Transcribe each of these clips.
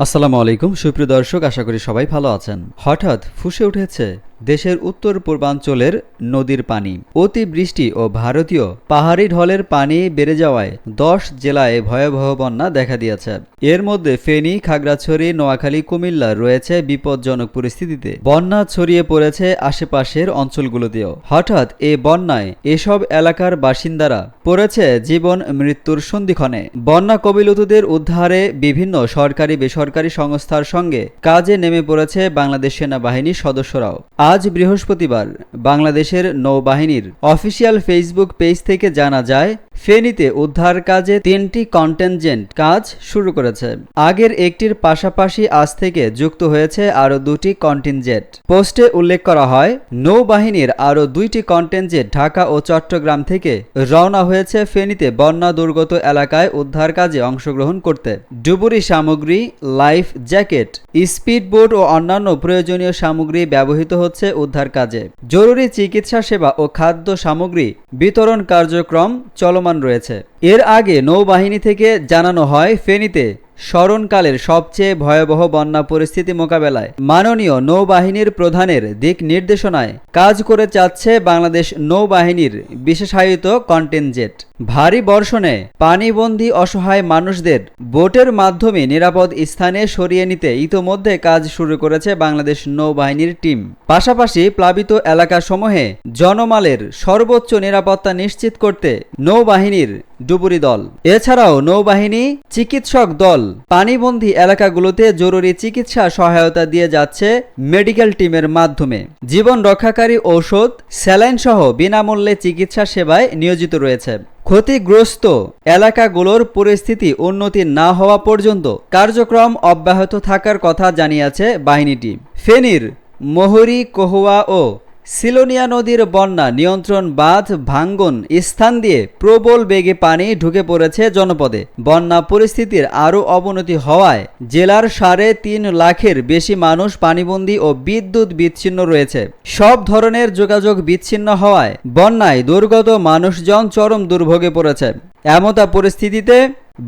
আসসালামু আলাইকুম সুপ্রিয় দর্শক আশা করি সবাই ভালো আছেন। হঠাৎ ফুসে উঠেছে দেশের উত্তর পূর্বাঞ্চলের নদীর পানি। অতি বৃষ্টি ও ভারতীয় পাহাড়ি ঢলের পানি বেড়ে যাওয়ায় দশ জেলায় ভয়াবহ বন্যা দেখা দিয়েছে। এর মধ্যে ফেনী, খাগড়াছড়ি, নোয়াখালী, কুমিল্লা রয়েছে বিপজ্জনক পরিস্থিতিতে। বন্যা ছড়িয়ে পড়েছে আশেপাশের অঞ্চলগুলোতেও। হঠাৎ এ বন্যায় এসব এলাকার বাসিন্দারা পড়েছে জীবন মৃত্যুর সন্ধিক্ষণে। বন্যা কবিলতুদের উদ্ধারে বিভিন্ন সরকারি বেসরকারি সংস্থার সঙ্গে কাজে নেমে পড়েছে বাংলাদেশ সেনাবাহিনীর সদস্যরাও। আজ বৃহস্পতিবার বাংলাদেশের নৌবাহিনীর অফিসিয়াল ফেসবুক পেজ থেকে জানা যায়, ফেনীতে উদ্ধার কাজে তিনটি কন্টেনজেন্ট কাজ শুরু করেছে। আগের একটির পাশাপাশি আজ থেকে যুক্ত হয়েছে আরও দুটি কন্টিনজেন্ট। পোস্টে উল্লেখ করা হয়, নৌবাহিনীর আরও দুইটি কন্টেনজেন্ট ঢাকা ও চট্টগ্রাম থেকে রওনা হয়েছে ফেনীতে বন্যা দুর্গত এলাকায় উদ্ধার কাজে অংশগ্রহণ করতে। ডুবুরি সামগ্রী, লাইফ জ্যাকেট স্পিড বোট ও অন্যান্য প্রয়োজনীয় সামগ্রী ব্যবহৃত হচ্ছে উদ্ধার কাজে। জরুরি চিকিৎসা সেবা ও খাদ্য সামগ্রী বিতরণ কার্যক্রম চলমান রয়েছে। এর আগে নৌবাহিনী থেকে জানানো হয়, ফেনীতে স্মরণকালের সবচেয়ে ভয়াবহ বন্যা পরিস্থিতি মোকাবেলায় মাননীয় নৌবাহিনীর প্রধানের দিক নির্দেশনায় কাজ করে যাচ্ছে বাংলাদেশ নৌবাহিনীর বিশেষায়িত কন্টেনজেট। ভারী বর্ষণে পানিবন্দী অসহায় মানুষদের বোটের মাধ্যমে নিরাপদ স্থানে সরিয়ে নিতে ইতোমধ্যে কাজ শুরু করেছে বাংলাদেশ নৌবাহিনীর টিম। পাশাপাশি প্লাবিত এলাকাসমূহে জনমালের সর্বোচ্চ নিরাপত্তা নিশ্চিত করতে নৌবাহিনীর ডুবুরি দল। এছাড়াও নৌবাহিনী, চিকিৎসক দল, পানিবন্দী এলাকাগুলোতে জরুরি চিকিৎসা সহায়তা দিয়ে যাচ্ছে মেডিকেল টিমের মাধ্যমে। জীবন রক্ষাকারী ঔষধ, স্যালাইন সহ বিনামূল্যে চিকিৎসা সেবায় নিয়োজিত রয়েছে। ক্ষতিগ্রস্ত এলাকাগুলোর পরিস্থিতি উন্নতি না হওয়া পর্যন্ত কার্যক্রম অব্যাহত থাকার কথা জানিয়েছে বাহিনীটি। ফেনীর মোহরি, কহুয়া ও সিলোনিয়া নদীর বন্যা, নিয়ন্ত্রণ বাঁধ, ভাঙ্গন স্থান দিয়ে প্রবল বেগে পানি ঢুকে পড়েছে জনপদে। বন্যা পরিস্থিতির আরও অবনতি হওয়ায় জেলার সাড়ে তিন লাখের বেশি মানুষ পানিবন্দী ও বিদ্যুৎ বিচ্ছিন্ন রয়েছে। সব ধরনের যোগাযোগ বিচ্ছিন্ন হওয়ায় বন্যায় দুর্গত মানুষজন চরম দুর্ভোগে পড়েছে। এমতা পরিস্থিতিতে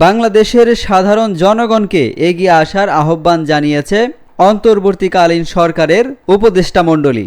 বাংলাদেশের সাধারণ জনগণকে এগিয়ে আসার আহ্বান জানিয়েছে অন্তর্বর্তীকালীন সরকারের উপদেষ্টা মণ্ডলী।